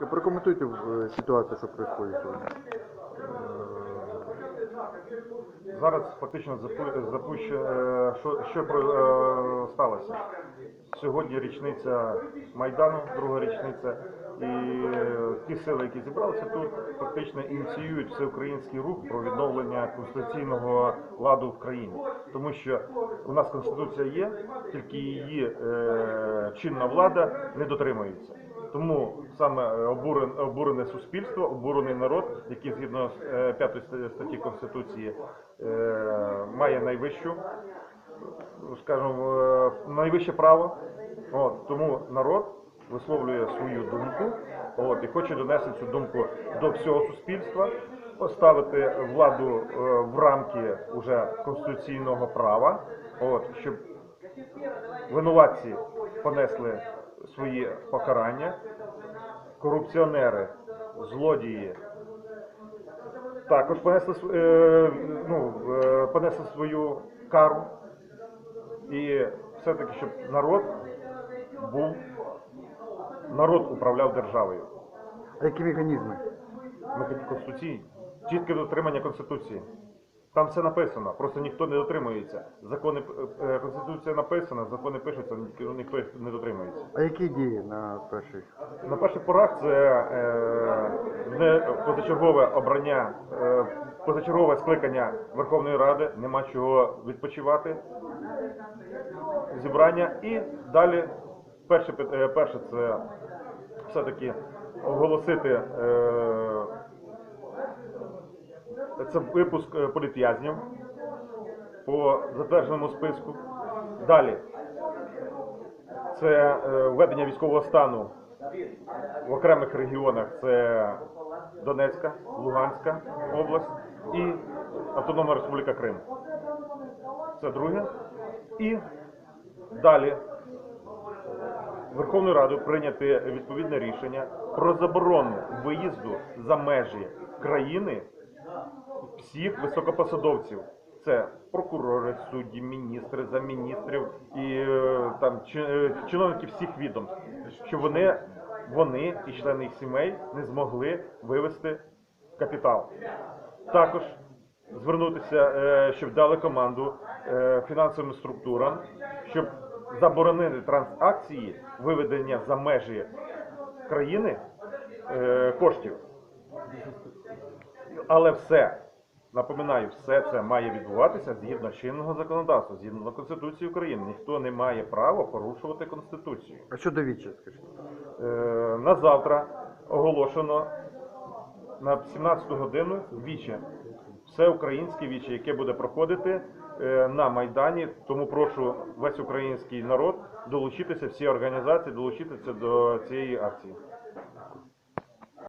ласка, прокоментуйте е, ситуацію, що відбувається. Зараз фактично запу- запущено, що, що е, сталося. Сьогодні річниця Майдану, друга річниця, і е, ті сили, які зібралися тут, фактично ініціюють всеукраїнський рух про відновлення конституційного ладу в країні. Тому що у нас конституція є, тільки її е, чинна влада не дотримується. Тому саме е, обурен- обурене суспільство, обурений народ, який згідно з е, 5 статті Конституції е, має найвищу, скажімо, найвище право. От, тому народ висловлює свою думку от, і хоче донести цю думку до всього суспільства, поставити владу в рамки уже конституційного права, от, щоб винуватці понесли свої покарання, корупціонери, злодії також понесли, е, ну, е, понесли свою кару. І все-таки, щоб народ був, народ управляв державою. А які механізми? Ми Конституції, чітке дотримання Конституції. Там все написано, просто ніхто не дотримується. Закони е, е, Конституція написана, закони пишуться, ні- ніхто їх не дотримується. А які дії на перших? На перших порах це е, не позачергове обрання, е, позачергове скликання Верховної Ради, нема чого відпочивати. Зібрання і далі перше, пит- е, перше це все-таки оголосити е, це випуск е, політв'язнів по затвердженому списку. Далі це е, введення військового стану в окремих регіонах це Донецька, Луганська область і Автономна Республіка Крим. Це друге. І далі Верховною Радою прийняти відповідне рішення про заборону виїзду за межі країни всіх високопосадовців. Це прокурори, судді, міністри, замміністрів і е, там е, чиновники всіх відомств, що вони, вони і члени їх сімей не змогли вивести капітал. Також звернутися, е, щоб дали команду фінансовим структурам, щоб заборонити транзакції виведення за межі країни коштів. Але все, напоминаю, все це має відбуватися згідно чинного законодавства, згідно Конституції України. Ніхто не має права порушувати Конституцію. А що до віча, скажіть? Е, на завтра оголошено на 17 годину віче. Все українське віче, яке буде проходити е, на Майдані. Тому прошу весь український народ долучитися, всі організації долучитися до цієї акції.